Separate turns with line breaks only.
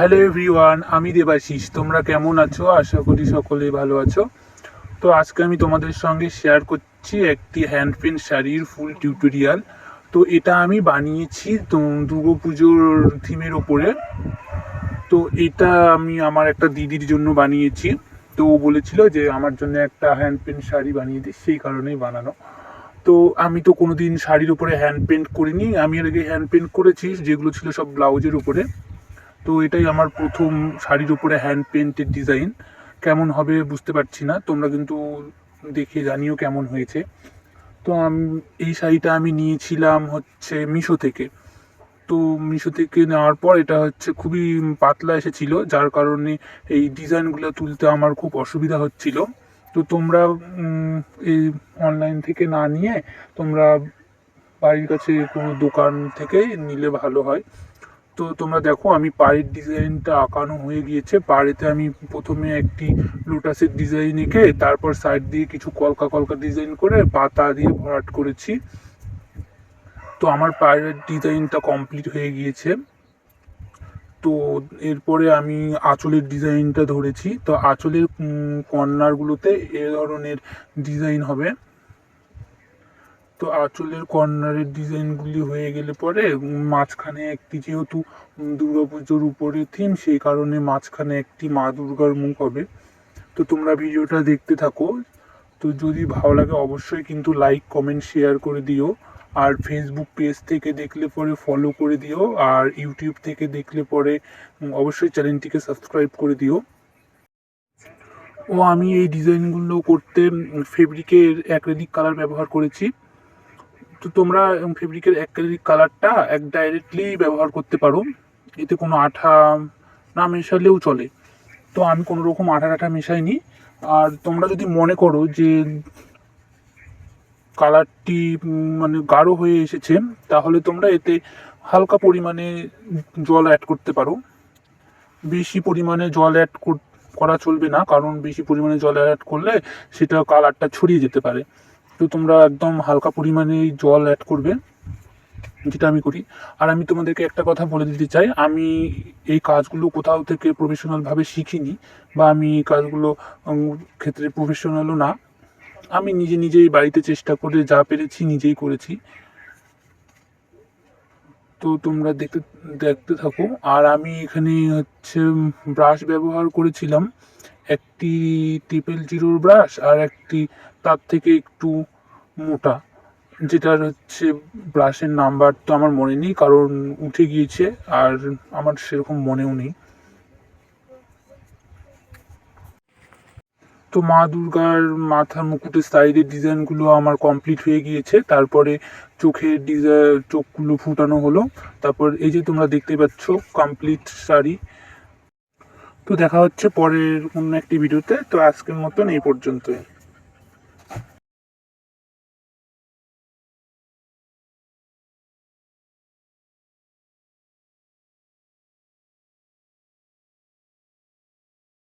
Hello everyone, আমি দেবাশিস। তোমরা কেমন আছো? আশা করি সকলে ভালো আছো। তো আজকে আমি তোমাদের সঙ্গে শেয়ার করছি একটি হ্যান্ড পেন্ট শাড়ির ফুল টিউটোরিয়াল তো এটা আমি বানিয়েছি দুর্গা পুজোর থিমের ওপরে। তো এটা আমি আমার একটা দিদির জন্য বানিয়েছি। তো ও বলেছিল যে আমার জন্য একটা হ্যান্ড পেন্ট শাড়ি বানিয়ে দিস সেই কারণেই বানানো। তো আমি তো কোনোদিন শাড়ির উপরে হ্যান্ড পেন্ট করিনি। আমি এর আগে হ্যান্ড পেন্ট করেছি, যেগুলো ছিল সব ব্লাউজের উপরে তো এটাই আমার প্রথম শাড়ির উপরে হ্যান্ড পেন্টের ডিজাইন কেমন হবে বুঝতে পারছি না, তোমরা কিন্তু দেখে জানিও কেমন হয়েছে। তো এই শাড়িটা আমি নিয়েছিলাম হচ্ছে মিশো থেকে। তো মিশো থেকে নেওয়ার পর এটা হচ্ছে খুবই পাতলা এসেছিল, যার কারণে এই ডিজাইনগুলো তুলতে আমার খুব অসুবিধা হচ্ছিল। তো তোমরা এই অনলাইন থেকে না নিয়ে তোমরা বাড়ির কাছে কোনো দোকান থেকে নিলে ভালো হয়। তো তোমরা দেখো, আমি পাড়ের ডিজাইনটা আঁকানো হয়ে গিয়েছে। পাড়েতে আমি প্রথমে একটি লোটাসের ডিজাইন এঁকে, তারপর সাইড দিয়ে কিছু কলকা কলকা ডিজাইন করে পাতা দিয়ে ভরাট করেছি। তো আমার পাড়ের ডিজাইনটা কমপ্লিট হয়ে গিয়েছে। তো এরপরে আমি আঁচলের ডিজাইনটা ধরেছি। তো আঁচলের কর্নারগুলোতে এ ধরনের ডিজাইন হবে। তো আঁচলের কর্নারের ডিজাইনগুলি হয়ে গেলে পরে মাঝখানে একটি যেহেতু দুর্গাপুজোর উপরে থিম সেই কারণে মাঝখানে একটি মা দুর্গার মুখ হবে। তো তোমরা ভিডিওটা দেখতে থাকো। তো যদি ভালো লাগে অবশ্যই কিন্তু লাইক কমেন্ট শেয়ার করে দিও। আর ফেসবুক পেজ থেকে দেখলে পরে ফলো করে দিও। আর ইউটিউব থেকে দেখলে পরে অবশ্যই চ্যানেলটিকে সাবস্ক্রাইব করে দিও। ও, আমি এই ডিজাইনগুলো করতে ফেব্রিকের অ্যাক্রেলিক কালার ব্যবহার করেছি। তো তোমরা ফেব্রিকের অ্যাক্রেলিক কালারটা এক ডাইরেক্টলি ব্যবহার করতে পারো। এতে কোনো আঠা না মেশালেও চলে। তো আমি কোনো রকম আঠা টাঠা মেশাইনি। আর তোমরা যদি মনে করো যে কালারটি মানে গাঢ় হয়ে এসেছে, তাহলে তোমরা এতে হালকা পরিমাণে জল অ্যাড করতে পারো। বেশি পরিমাণে জল অ্যাড করা চলবে না, কারণ বেশি পরিমাণে জল অ্যাড করলে সেটা কালারটা ছড়িয়ে যেতে পারে। তো তোমরা একদম হালকা পরিমাণে জল অ্যাড করবে, যেটা আমি করি। আর আমি তোমাদেরকে একটা কথা বলে দিতে চাই, আমি এই কাজগুলো কোথাও থেকে প্রফেশনালভাবে শিখিনি বা আমি এই কাজগুলো ক্ষেত্রে প্রফেশনালও না। আমি নিজে নিজেই বাড়িতে চেষ্টা করে যা পেরেছি নিজেই করেছি। তো তোমরা দেখতে দেখতে থাকো। আর আমি এখানে হচ্ছে ব্রাশ ব্যবহার করেছিলাম। একটি ট্রিপল জিরোর ব্রাশ আর একটি তার থেকে একটু মোটা, যেটার হচ্ছে ব্রাশের নাম্বার তো আমার মনে নেই, কারণ উঠে গিয়েছে আর আমার সেরকম মনেও নেই। তো মা দুর্গার মাথার মুকুটের সাইডের ডিজাইনগুলো আমার কমপ্লিট হয়ে গিয়েছে, তারপরে চোখের ডিজাইন চোখগুলো ফুটানো হলো, তারপর এই যে তোমরা দেখতে পাচ্ছ কমপ্লিট শাড়ি তো দেখা হচ্ছে পরের অন্য একটি ভিডিওতে। তো আজকের মতন এই পর্যন্তই।